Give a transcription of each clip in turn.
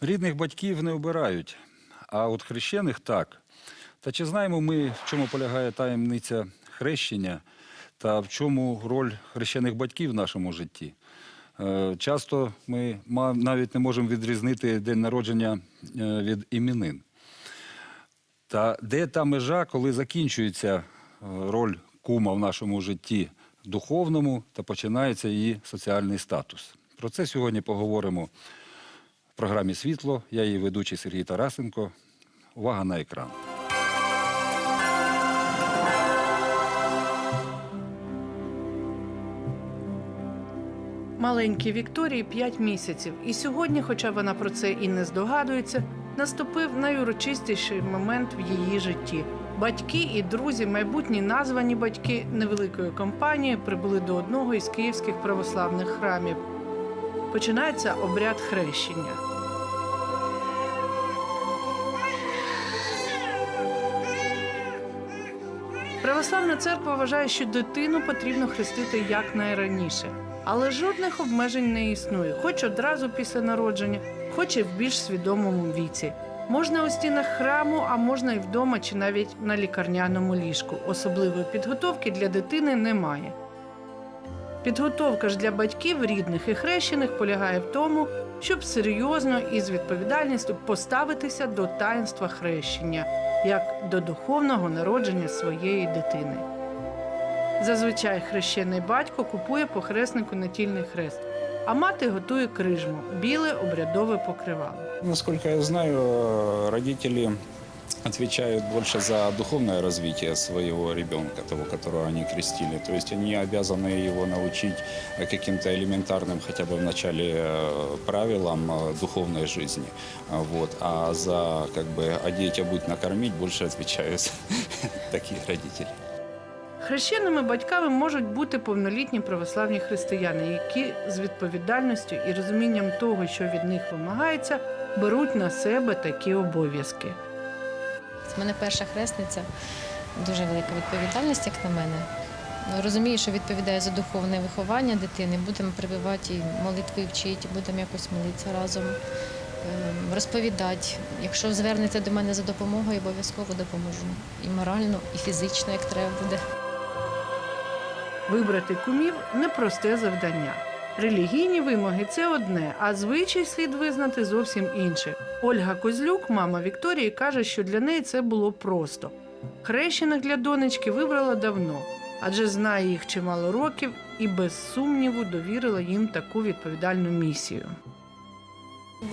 Рідних батьків не обирають, а от хрещених так. Та чи знаємо ми, в чому полягає таємниця хрещення та в чому роль хрещених батьків в нашому житті? Е, Часто ми навіть не можемо відрізнити день народження е, від іменин. Та де та межа, коли закінчується е, роль кума в нашому житті духовному та починається її соціальний статус? Про це сьогодні поговоримо програмі Світло. Я її ведучий Сергій Тарасенко. Увага на екран. Маленькій Вікторії 5 місяців, і сьогодні, хоча вона про це і не здогадується, наступив найурочистіший момент в її житті. Батьки і друзі, майбутні названі батьки невеликої компанії прибули до одного із київських православних храмів. Починається обряд хрещення. Православна церква вважає, що дитину потрібно хрестити якнайраніше. Але жодних обмежень не існує, хоч одразу після народження, хоч і в більш свідомому віці. Можна у стінах храму, а можна і вдома чи навіть на лікарняному ліжку. Особливої підготовки для дитини немає. Підготовка ж для батьків, рідних і хрещених полягає в тому, щоб серйозно і з відповідальністю поставитися до таїнства хрещення, як до духовного народження своєї дитини. Зазвичай хрещений батько купує похреснику натільний хрест, а мати готує крижму біле обрядове покривало. Наскільки я знаю, родители отвечают больше за духовное развитие своего ребенка, того, которого они крестили. То есть они обязаны его научить э, каким-то элементарным, хотя бы в начале, э, правилам э, духовной жизни. А Вот. А за как бы одеть, обуть, накормить больше отвечают такие родители. Хрещеними батьками можуть бути повнолітні православні християни, які з відповідальністю і розумінням того, що від них вимагається, беруть на себе такі обов'язки. У мене перша хресниця, дуже велика відповідальність, як на мене. Ну, Розумію, що відповідає за духовне виховання дитини. Будемо прививати і молитви вчити, будемо якось молитися разом, ем, розповідати. Якщо звернеться до мене за допомогою, обов'язково допоможу. І морально, і фізично, як треба буде. Вибрати кумів непросте завдання. Релігійні вимоги це одне, а звичай слід визнати зовсім інше. Ольга Козлюк, мама Вікторії, каже, що для неї це було просто. Хрещених для донечки вибрала давно, адже знає їх чимало років і без сумніву довірила їм таку відповідальну місію.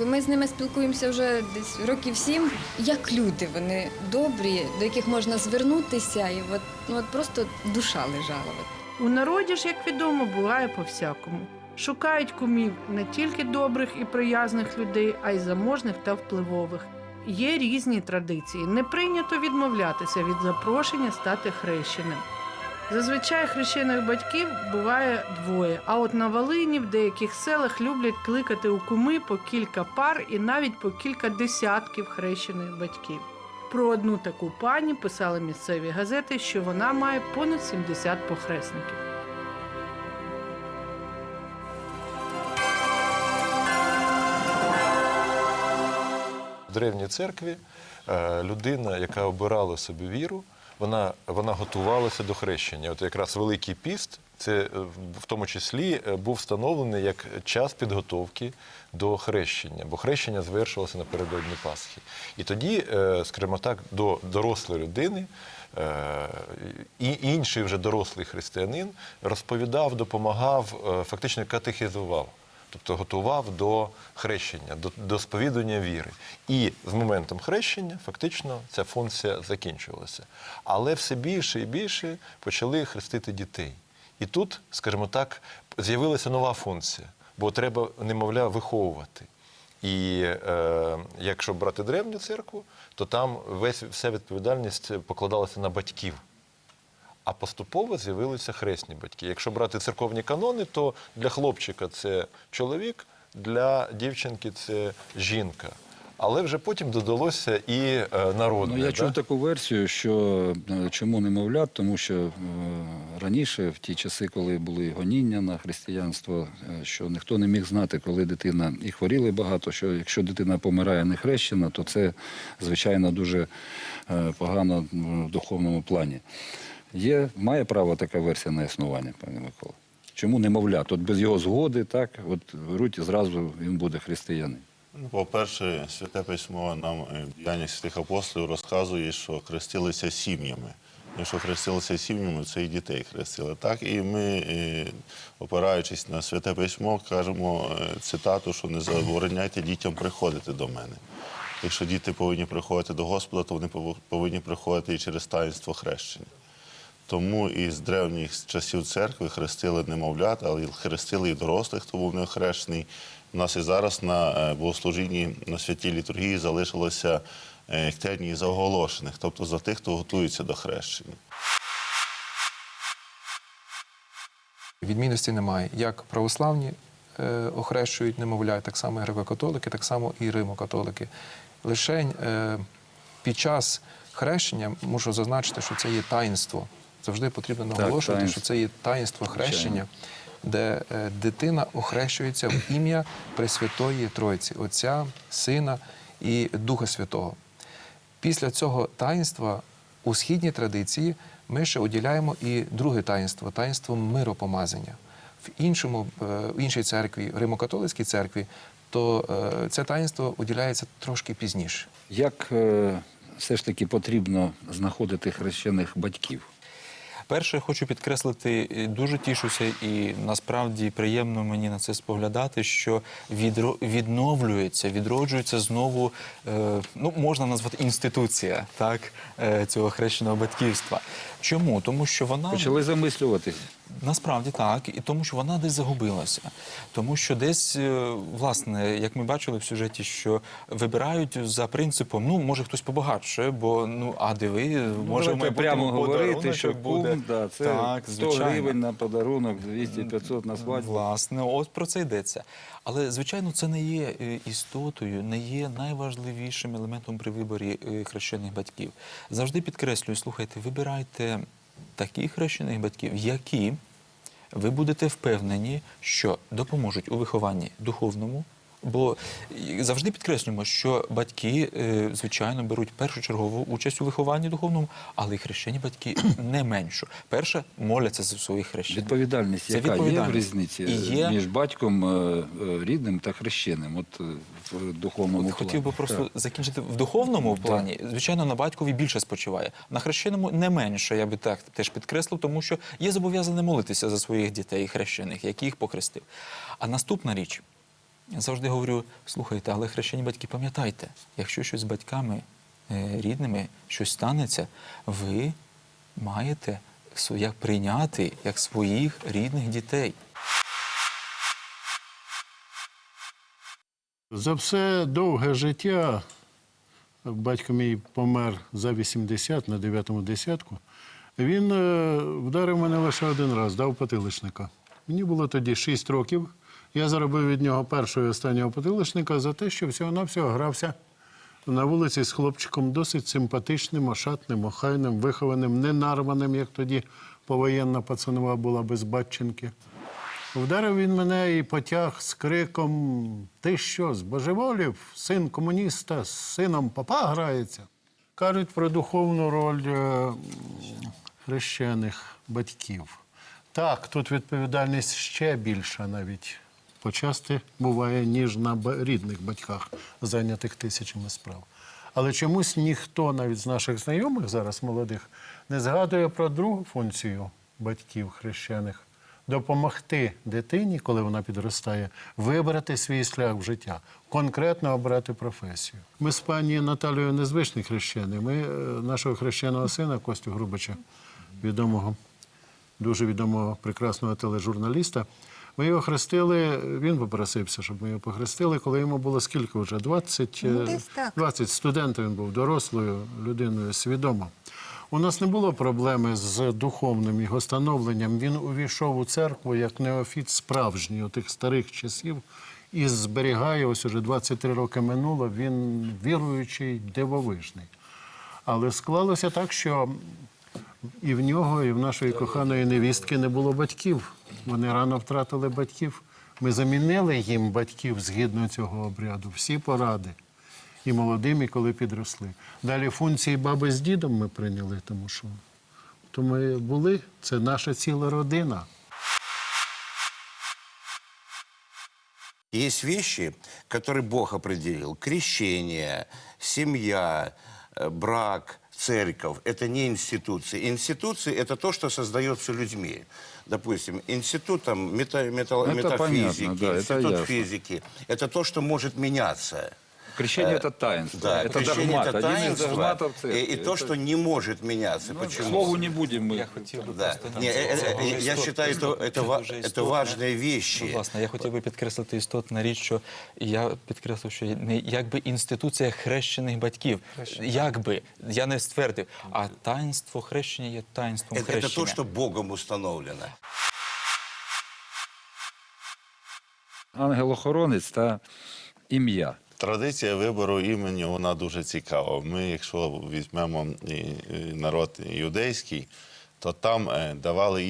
Ми з ними спілкуємося вже десь років сім. Як люди, вони добрі, до яких можна звернутися, і от, ну, от просто душа лежала. У народі ж, як відомо, буває по-всякому. Шукають кумів не тільки добрих і приязних людей, а й заможних та впливових. Є різні традиції. Не прийнято відмовлятися від запрошення стати хрещеним. Зазвичай хрещених батьків буває двоє. А от на Волині в деяких селах люблять кликати у куми по кілька пар і навіть по кілька десятків хрещених батьків. Про одну таку пані писали місцеві газети, що вона має понад 70 похресників. Древній церкві е, людина, яка обирала собі віру, вона, вона готувалася до хрещення. От якраз Великий піст, це е, в тому числі е, був встановлений як час підготовки до хрещення, бо хрещення звершувалося напередодні Пасхи. І тоді, скажімо так, до дорослої людини. І інший вже дорослий християнин розповідав, допомагав, фактично катехізував тобто готував до хрещення, до, до сповідування віри. І з моментом хрещення фактично ця функція закінчувалася. Але все більше і більше почали хрестити дітей. І тут, скажімо так, з'явилася нова функція, бо треба немовля виховувати. І е, якщо брати древню церкву, то там весь вся відповідальність покладалася на батьків. А поступово з'явилися хресні батьки. Якщо брати церковні канони, то для хлопчика це чоловік, для дівчинки це жінка. Але вже потім додалося і е, народне. Ну, я да? чув таку версію, що е, чому немовлят, тому що е, раніше, в ті часи, коли були гоніння на християнство, що ніхто не міг знати, коли дитина і хворіли багато, що якщо дитина помирає не хрещена, то це, звичайно, дуже погано в духовному плані. Є, має право така версія на існування, пане Микола? Чому немовлят? От без його згоди, так, от беруть і зразу він буде християнин. Ну, По-перше, Святе Письмо нам е, в діяннях святих апостолів розказує, що хрестилися сім'ями. Якщо хрестилися сім'ями, це і дітей хрестили. Так і ми, е, опираючись на святе письмо, кажемо е, цитату, що не забороняйте дітям приходити до мене. Якщо діти повинні приходити до Господа, то вони повинні приходити і через таїнство хрещення. Тому і з древніх часів церкви хрестили немовлят, але хрестили і дорослих, хто був не хрещений. У нас і зараз на е, богослужінні на святій літургії залишилося ктенії за оголошених, тобто за тих, хто готується до хрещення. Відмінності немає. Як православні е, охрещують немовля, так само і греко-католики, так само і римо-католики. Лише е, під час хрещення мушу зазначити, що це є таїнство. Завжди потрібно наголошувати, таїнство. що це є таїнство хрещення, де е, дитина охрещується в ім'я Пресвятої Тройці, Отця, Сина і Духа Святого. Після цього таїнства у східній традиції ми ще уділяємо і друге таїнство таїнство миропомазання. В іншому, е, в іншій церкві, Римокатолицькій церкві, то е, це таїнство уділяється трошки пізніше. Як все ж таки потрібно знаходити хрещених батьків? Перше, хочу підкреслити, е, дуже тішуся, і насправді приємно мені на це споглядати, що відро- відновлюється, відроджується знову, е, ну можна назвати інституція так, е, цього хрещеного батьківства. Чому? Тому що вона Почали замислюватись. Насправді так, і тому що вона десь загубилася. Тому що десь, е, власне, як ми бачили в сюжеті, що вибирають за принципом, ну, може хтось побагатше, бо ну, а диви, може в Давайте прямо говорити, що буде. кум, да, це так, 100 звичайно. гривень на подарунок, 200-500 на свадьбу. Власне, от про це йдеться. Але, звичайно, це не є е, істотою, не є найважливішим елементом при виборі е, хрещених батьків. Завжди підкреслюю, слухайте, вибирайте таких хрещених батьків, які ви будете впевнені, що допоможуть у вихованні духовному. Бо завжди підкреслюємо, що батьки, е, звичайно, беруть першочергову участь у вихованні духовному, але й хрещені батьки не меншу. Перше моляться за своїх хрещених. Відповідальність, Це яка є в різниці є- між батьком е, е, рідним та хрещеним, от в духовному От хотів би просто Так. закінчити в духовному плані. Звичайно, на батькові більше спочиває. На хрещеному не менше, я би так теж підкреслив, тому що є зобов'язаний молитися за своїх дітей хрещених, яких похрестив. А наступна річ, я завжди говорю: слухайте, але хрещені батьки, пам'ятайте, якщо щось з батьками е, рідними, щось станеться, ви маєте як прийняти як своїх рідних дітей. За все довге життя батько мій помер за 80 на 9-му десятку. Він е, вдарив мене лише один раз, дав потиличника. Мені було тоді 6 років. Я заробив від нього першого і останнього потиличника за те, що всього-навсього грався на вулиці з хлопчиком досить симпатичним, ошатним, охайним, вихованим, ненарваним, як тоді повоєнна пацанова була без батченки. Вдарив він мене і потяг з криком: Ти що, збожеволів? Син комуніста з сином попа грається. Кажуть про духовну роль е, хрещених батьків. Так, тут відповідальність ще більша навіть почасти буває, ніж на рідних батьках, зайнятих тисячами справ. Але чомусь ніхто навіть з наших знайомих зараз молодих не згадує про другу функцію батьків хрещених допомогти дитині, коли вона підростає, вибрати свій шлях в життя, конкретно обрати професію. Ми з пані Наталією незвичні хрещені. Ми е, нашого хрещеного сина Костю Грубича, відомого, дуже відомого прекрасного тележурналіста. Ми його хрестили, він попросився, щоб ми його похрестили, коли йому було скільки вже? 20, е, Ну, 20 студентів він був дорослою людиною, свідомо. У нас не було проблеми з духовним його становленням. Він увійшов у церкву як неофіт справжній у тих старих часів і зберігає, ось уже 23 роки минуло, він віруючий, дивовижний. Але склалося так, що і в нього, і в нашої коханої невістки не було батьків. Вони рано втратили батьків. Ми замінили їм батьків згідно цього обряду, всі поради. І молодим, і коли підросли. Далі функції баби з дідом ми прийняли, тому що то ми були, це наша ціла родина. Есть вещи, которые Бог определил. Крещение, семья, э, брак, церковь. Это не институции. Институции – это то, что создается людьми. Допустим, институт там, мета- мета- Ну, это метафизики, понятно, да, это институт ясно. физики – это то, что может меняться. Крещение – это таинство, Да, это крещение догмат, это один из таинство, догматов и, церкви. и то, Это- что не может меняться. Ну, Почему? К слову, не будем мы. Я хотів би Да. просто Не, э, э, дуже я істот- считаю, что это, це ва- дуже это істотно. важные вещи. Ну, власне, я хотів би підкреслити істотна річ, що я підкреслив, що не якби інституція хрещених батьків. Якби я не ствердив, а таїнство хрещення є таїнством Это, это хрещення. то, что Богом установлено. Ангел-охоронець та ім'я. Традиція вибору імені вона дуже цікава. Ми, якщо візьмемо народ юдейський, то там е, давали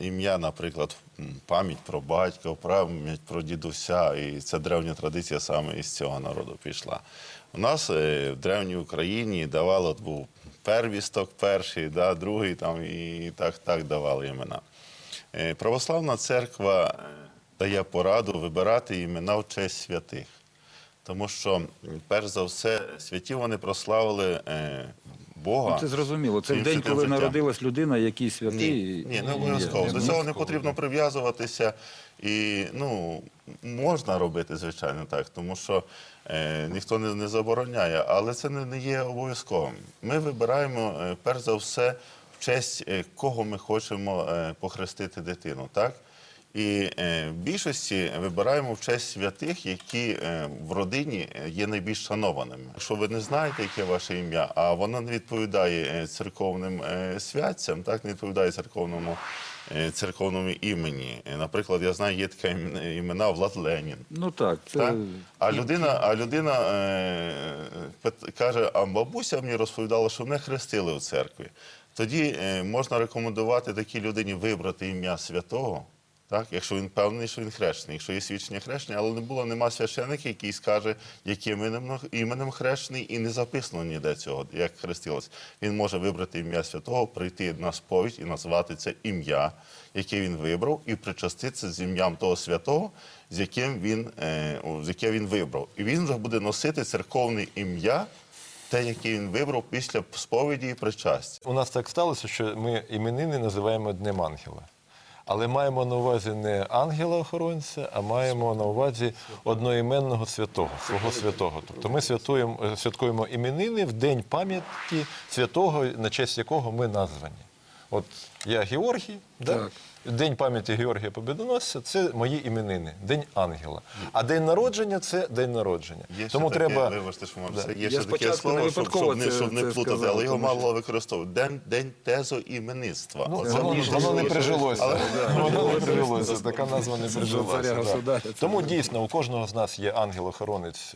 ім'я, наприклад, пам'ять про батька, пам'ять про дідуся. І це древня традиція саме із цього народу пішла. У нас е, в древній Україні давали от був первісток перший, да, другий там і так, так давали імена. Е, Православна церква дає пораду вибирати імена в честь святих. Тому що, перш за все, святі вони прославили е, Бога. Ну, це зрозуміло. Це в день, коли життям. народилась людина, який святий. Ні, ні, не обов'язково. До цього не потрібно прив'язуватися. І ну, можна робити, звичайно, так, тому що е, ніхто не, не забороняє, але це не, не є обов'язковим. Ми вибираємо, е, перш за все, в честь е, кого ми хочемо похрестити дитину. так? І е, в більшості вибираємо в честь святих, які е, в родині е, є найбільш шанованими. Якщо ви не знаєте, яке ваше ім'я, а воно не відповідає церковним святцям, так не відповідає церковному, церковному імені. Наприклад, я знаю, є таке ім- імена Влад Ленін. Ну так, це Так? А людина, а людина е, каже, а бабуся мені розповідала, що мене хрестили в церкві. Тоді можна рекомендувати такій людині вибрати ім'я святого, так? якщо він певний, що він хрещений, якщо є свідчення хрещення, але не було, нема священника, який скаже, яким іменем, іменем хрещений, і не записано ніде цього, як хрестилось. Він може вибрати ім'я святого, прийти на сповідь і назвати це ім'я, яке він вибрав, і причаститися з ім'ям того святого, з яким він, е, з яке він вибрав. І він буде носити церковне ім'я, те, яке він вибрав після сповіді і причастя. У нас так сталося, що ми іменини називаємо Днем Ангела. Але маємо на увазі не ангела-охоронця, а маємо на увазі одноіменного святого, свого святого. Тобто ми святуємо, е, святкуємо іменини в день пам'яті святого, на честь якого ми названі. От я Георгій, да? Так. День пам'яті Георгія Побідоносця це мої іменини, День ангела. А день народження це день народження. Є Тому ще таке, треба. вибачте, що можна Да. є ще таке слово, не щоб, щоб, не, щоб не плутати, сказав, але його що- мало використовувати. День, день тезоіменництва. Ну, воно, воно не прижилося. Але- Воно не прижилося. Така назва не прижилася. да. Тому дійсно у кожного з нас є ангел-охоронець,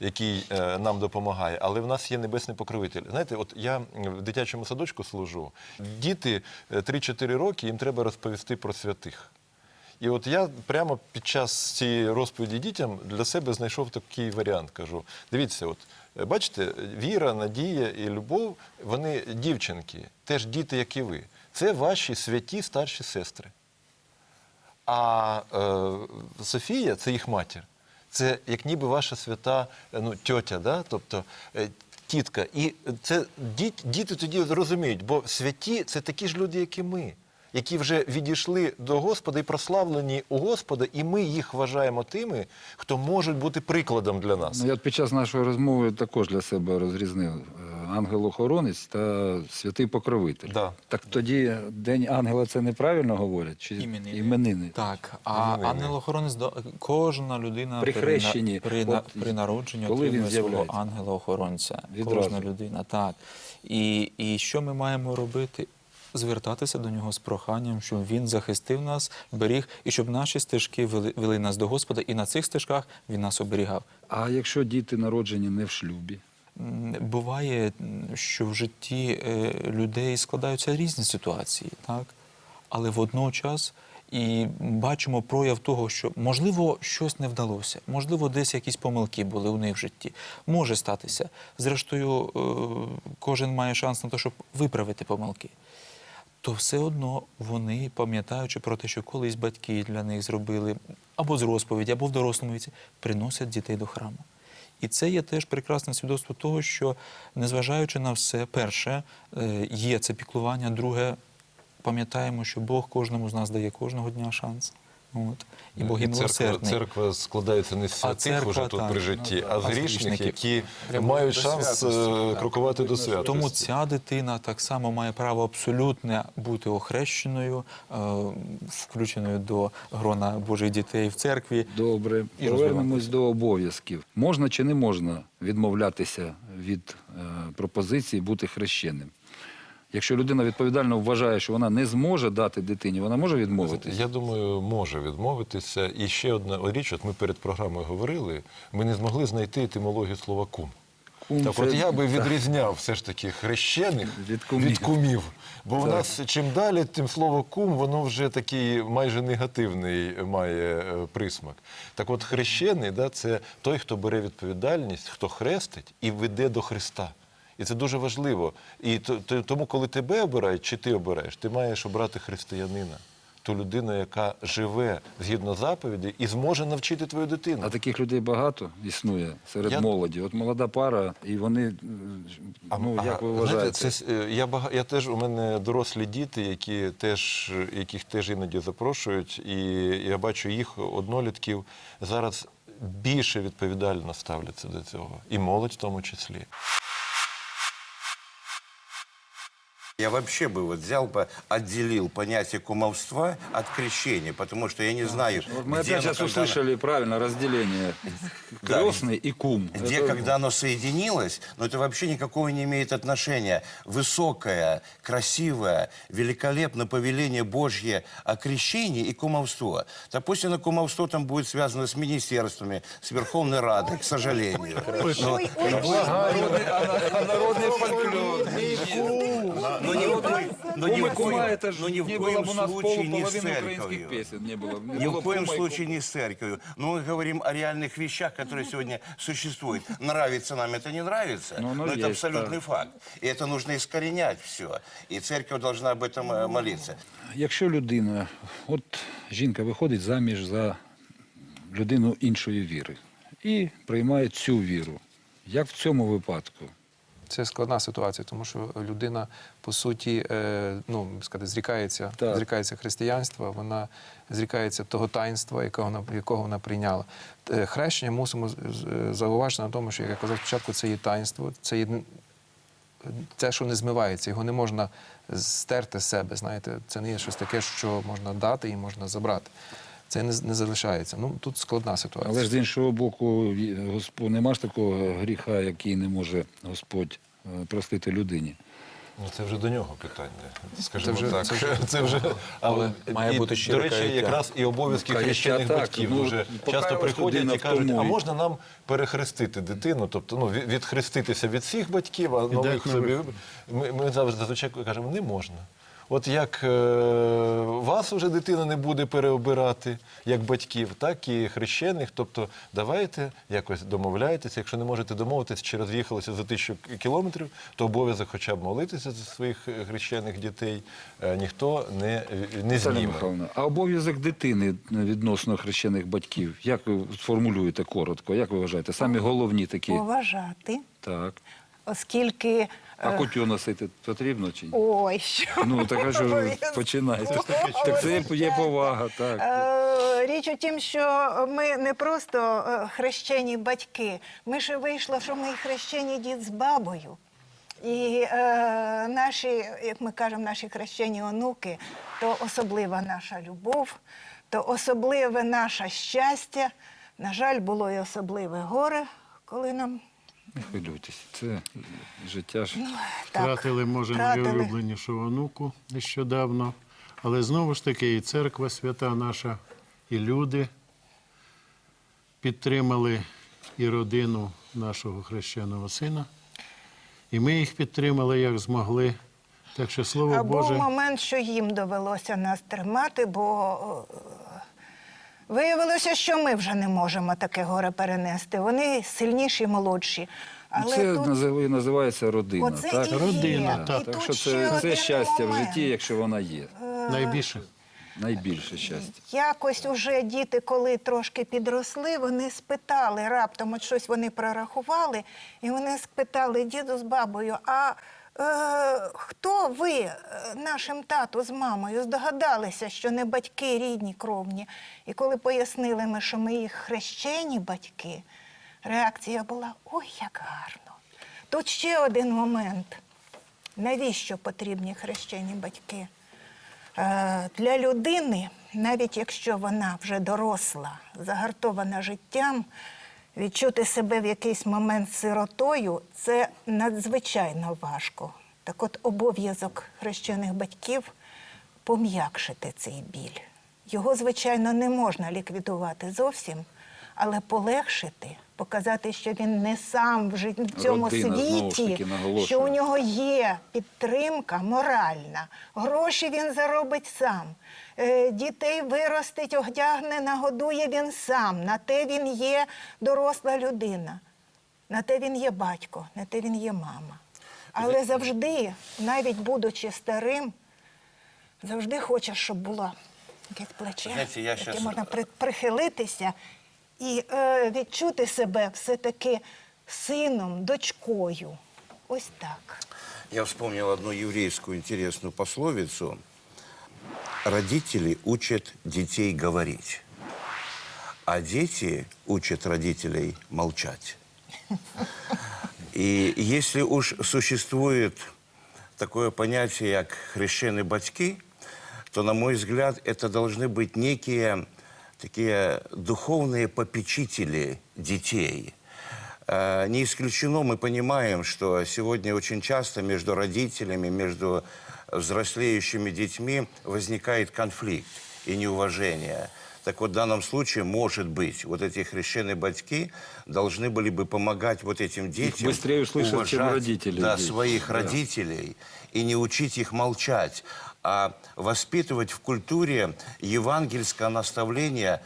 який е, нам допомагає, але в нас є небесний покровитель. Знаєте, от я в дитячому садочку служу. Діти е, 3-4 роки їм треба розповісти про святих. І от я прямо під час цієї розповіді дітям для себе знайшов такий варіант. Кажу: дивіться, от е, бачите, віра, надія і любов, вони дівчинки, теж діти, як і ви. Це ваші святі старші сестри. А е, Софія це їх матір. Це як ніби ваша свята е, ну, тьотя, да? тобто е, тітка. І це діт, діти тоді розуміють, бо святі це такі ж люди, як і ми, які вже відійшли до Господа і прославлені у Господа, і ми їх вважаємо тими, хто можуть бути прикладом для нас. Ну, я під час нашої розмови також для себе розрізнив е, ангел-охоронець та святий покровитель. Да. Так тоді День ангела це неправильно говорять? Чи Іменини. іменини? Так, а ангел-охоронець до кожна людина При хрещенні, при, на- от при народженні коли отримує свого ангела-охоронця. Кожна людина, так. І, і що ми маємо робити? Звертатися до нього з проханням, щоб він захистив нас, беріг, і щоб наші стежки вели, вели нас до Господа, і на цих стежках він нас оберігав. А якщо діти народжені не в шлюбі? Буває, що в житті е, людей складаються різні ситуації, так? але водночас і бачимо прояв того, що можливо щось не вдалося, можливо, десь якісь помилки були у них в житті. Може статися. Зрештою, е, кожен має шанс на те, щоб виправити помилки. То все одно вони, пам'ятаючи про те, що колись батьки для них зробили або з розповіді, або в дорослому віці, приносять дітей до храму. І це є теж прекрасне свідоцтво того, що, незважаючи на все, перше, е, є це піклування, друге, пам'ятаємо, що Бог кожному з нас дає кожного дня шанс. От. І Бог є церква, церква складається не з святих церква, уже тут так, при житті, ну, а з грішних, які Прямо мають шанс святості, е, так. крокувати до святості. Тому ця дитина так само має право абсолютне бути охрещеною, е, включеною до грона Божих дітей в церкві. Добре, І повернемось до обов'язків. Можна чи не можна відмовлятися від е, пропозиції бути хрещеним? Якщо людина відповідально вважає, що вона не зможе дати дитині, вона може відмовитися? Я думаю, може відмовитися. І ще одна річ, от ми перед програмою говорили, ми не змогли знайти етимологію слова кум. Кум Так це- от я би так. відрізняв все ж таки хрещених Від кумів. кумів. Бо в Так. нас чим далі, тим слово кум, воно вже такий майже негативний має е, присмак. Так от хрещений, да, це той, хто бере відповідальність, хто хрестить і веде до Христа. І це дуже важливо. І то- то- тому, коли тебе обирають, чи ти обираєш, ти маєш обрати християнина. Ту людину, яка живе згідно заповіді і зможе навчити твою дитину. А таких людей багато існує серед Я- молоді. От молода пара, і вони, е, ну, як ви вважаєте? знаєте, це, е, я, бага, я теж, у мене дорослі діти, які теж, яких теж іноді запрошують, і я бачу їх, однолітків, зараз більше відповідально ставляться до цього. І молодь в тому числі. Я вообще бы вот взял бы, отделил понятие кумовства от крещения, потому что я не знаю, Вот мы где опять оно, сейчас когда оно- услышали правильно разделение Да. крестный и кум. Где, Это- когда оно соединилось, но это вообще никакого не имеет отношения. Высокое, красивое, великолепное повеление Божье о крещении и кумовство. Допустим, кумовство там будет связано с министерствами, с Верховной Радой, к сожалению. Народный фольклор. Но ни в коем- но ни Кум и в кума, коем- это ж но ни в не коем было бы у нас случае пол- не с половины украинских церковью. песен. Не было. бы. Не Ни было в бы коем кума и случае не с церковью. Но мы говорим о реальных вещах, которые сегодня существуют. Нравится нам это, не нравится, Но оно но это есть, абсолютный да. факт. И это нужно искоренять все. И церковь должна об этом э, молиться. Якщо людина, от жінка виходить заміж за людину іншої віри і приймає цю віру, як в цьому випадку? Це складна ситуація, тому що людина, по суті, е, ну, сказати, зрікається, Так. зрікається християнства, вона зрікається того таїнства, якого вона, якого вона прийняла. Е, Хрещення мусимо з- зауважити на тому, що, як я казав спочатку, це є таїнство, це є те, що не змивається, його не можна стерти з себе. Знаєте, це не є щось таке, що можна дати і можна забрати. Це не, не залишається. Ну тут складна ситуація. Але ж з іншого боку, Господь, нема ж такого гріха, який не може Господь е, простити людині. Ну, це вже до нього питання, скажімо Це вже- так. це вже- Це вже, але має і, бути До речі, каяття. якраз і обов'язки Каяття хрещених так, батьків ну, дуже часто приходять і кажуть, тому а можна нам перехрестити дитину, тобто ну, відхреститися від всіх батьків, а нових собі. Ми, ми завжди зазвичай кажемо, не можна. От як е, вас вже дитина не буде переобирати як батьків, так і хрещених. Тобто давайте якось домовляйтеся. Якщо не можете домовитися чи роз'їхалися за тисячу кілометрів, то обов'язок хоча б молитися за своїх хрещених дітей е, ніхто не, не зніме. Михайловна, а обов'язок дитини відносно хрещених батьків, як ви сформулюєте коротко? Як ви вважаєте? Самі головні такі. поважати, Так. Оскільки. А е, кутю носити потрібно чи ні? Ой, що Ну, так а що ж ви починаєте? Так це є- повага, так. Е, Річ у тім, що ми не просто е, хрещені батьки, ми ще вийшло, що ми хрещені дід з бабою. І е, наші, як ми кажемо, наші хрещені онуки, то особлива наша любов, то особливе наше щастя. На жаль, було і особливе горе, коли нам Не хвилюйтесь, це життя ж. Так, Втратили, може, втратили. найулюбленішу онуку нещодавно. Але знову ж таки, і церква свята наша, і люди підтримали і родину нашого хрещеного сина. І ми їх підтримали, як змогли. Так що, слово А Боже. був момент, що їм довелося нас тримати, бо е, виявилося, що ми вже не можемо таке горе перенести. Вони сильніші, молодші. Але це тут назив- називається родина. Оце так? і. Родина, І так. тут Так що це, це щастя в житті, якщо вона є. Найбільше. Найбільше щастя. Якось уже діти, коли трошки підросли, вони спитали раптом, от щось вони прорахували, і вони спитали діду з бабою, а е, хто ви е, нашим тату з мамою здогадалися, що не батьки рідні, кровні? І коли пояснили ми, що ми їх хрещені батьки, реакція була ой, як гарно. Тут ще один момент. Навіщо потрібні хрещені батьки? Е, Для людини, навіть якщо вона вже доросла, загартована життям, відчути себе в якийсь момент сиротою це надзвичайно важко. Так от обов'язок хрещених батьків пом'якшити цей біль. Його, звичайно, не можна ліквідувати зовсім, але полегшити, показати, що він не сам в жит- в цьому Родина, світі, що у нього є підтримка моральна, гроші він заробить сам. Е, Дітей виростить, одягне, нагодує він сам. На те він є доросла людина. На те він є батько, на те він є мама. Але завжди, навіть будучи старим, завжди хочеш, щоб було якесь плече, я яке щас- можна при- прихилитися і е, відчути себе все-таки сином, дочкою. Ось так. Я вспомнил одну еврейскую интересную пословицу. Родители учат детей говорить, а дети учат родителей молчать. И если уж существует такое понятие, как хрещеные батьки, то, на мой взгляд, это должны быть некие такие духовные попечители детей. Э, Не исключено, мы понимаем, что сегодня очень часто между родителями, между взрослеющими детьми возникает конфликт и неуважение. Так вот, в данном случае, может быть, вот эти хрещеные батьки должны были бы помогать вот этим детям быстрее услышат, чем уважать, родители да, здесь. своих Да. родителей и не учить их молчать, а воспитывать в культуре евангельское наставление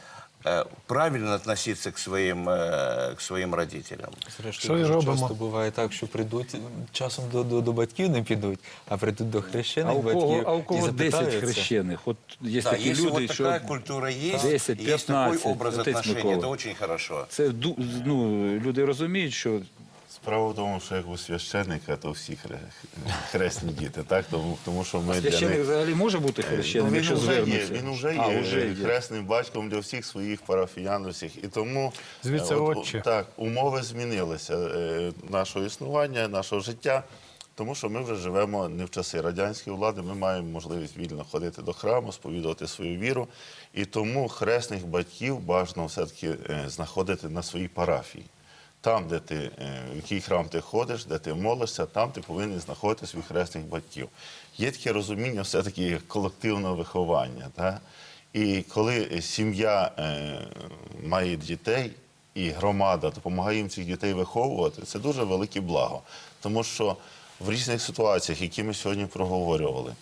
э, правильно относиться к своим, э, к своим родителям. Зрештою, Що і дуже робимо? часто буває так, що прийдуть часом до, до, до батьків не підуть, а прийдуть до хрещених А у батьків кого, а у і кого 10 запитаються. хрещених? От є Да, такі если люди, вот що такая культура есть, 10, есть такой 15, образ отец отношений, Микола. это очень хорошо. це ду- ну, люди розуміють, що Справа в тому, що як у священника, то всі хре- хресні діти, так? Тому, тому що ми для священик них... взагалі може бути хрещеним, Ну, він якщо вже є, звернеться? він вже є, а, вже е, є. хресним батьком для всіх своїх парафіян, усіх. І тому Звідси е, от, отче. так, умови змінилися е, нашого існування, нашого життя. Тому що ми вже живемо не в часи радянської влади, ми маємо можливість вільно ходити до храму, сповідувати свою віру. І тому хресних батьків бажано все-таки е, знаходити на своїй парафії. Там, де ти, е, в який храм ти ходиш, де ти молишся, там ти повинен знаходити своїх хресних батьків. Є таке розуміння все-таки колективного виховання. Так? І коли сім'я е, має дітей і громада допомагає їм цих дітей виховувати, це дуже велике благо. Тому що в різних ситуаціях, які ми сьогодні проговорювали,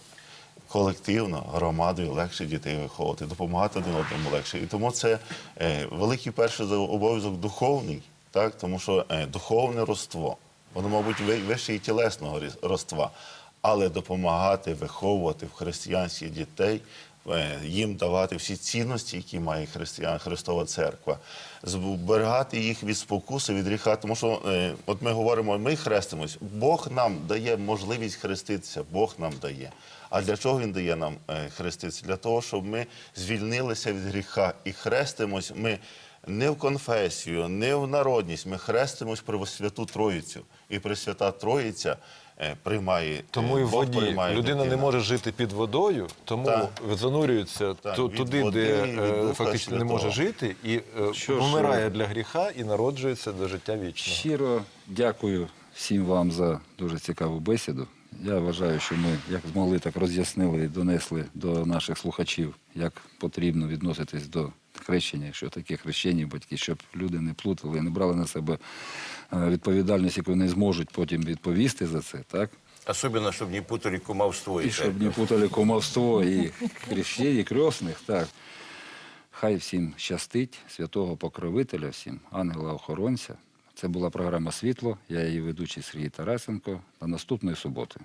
колективно, громадою легше дітей виховувати, допомагати один одному легше. І тому це е, великий перший обов'язок духовний, так? тому що е, духовне роство, воно, мабуть, ви- вище і тілесного роства, але допомагати виховувати в християнських дітей, е, їм давати всі цінності, які має християн, Христова церква, зберігати їх від спокуси, від гріха. Тому що е, от ми говоримо, ми хрестимось, Бог нам дає можливість хреститися, Бог нам дає. А для чого він дає нам е, хреститися? Для того, щоб ми звільнилися від гріха і хрестимось. Ми не в конфесію, не в народність. Ми хрестимось про Святу Троїцю. І Пресвята Троїця е, приймає. Тому е, і в воді людина не може жити під водою, тому Так. занурюється Так, від туди, води, де е, фактично не може жити, і Що помирає для гріха і народжується до життя вічного. Щиро дякую всім вам за дуже цікаву бесіду. Я вважаю, що ми як змогли, так роз'яснили і донесли до наших слухачів, як потрібно відноситись до хрещення, що таке хрещені батьки, щоб люди не плутали, і не брали на себе е, відповідальність, яку не зможуть потім відповісти за це, так? Особенно, чтобы не путали кумовство І щоб не путали кумовство і хрещень, і кресних, так. Хай всім щастить, святого покровителя, всім, ангела-охоронця. Це була програма Світло. Я її ведучий Сергій Тарасенко. До наступної суботи.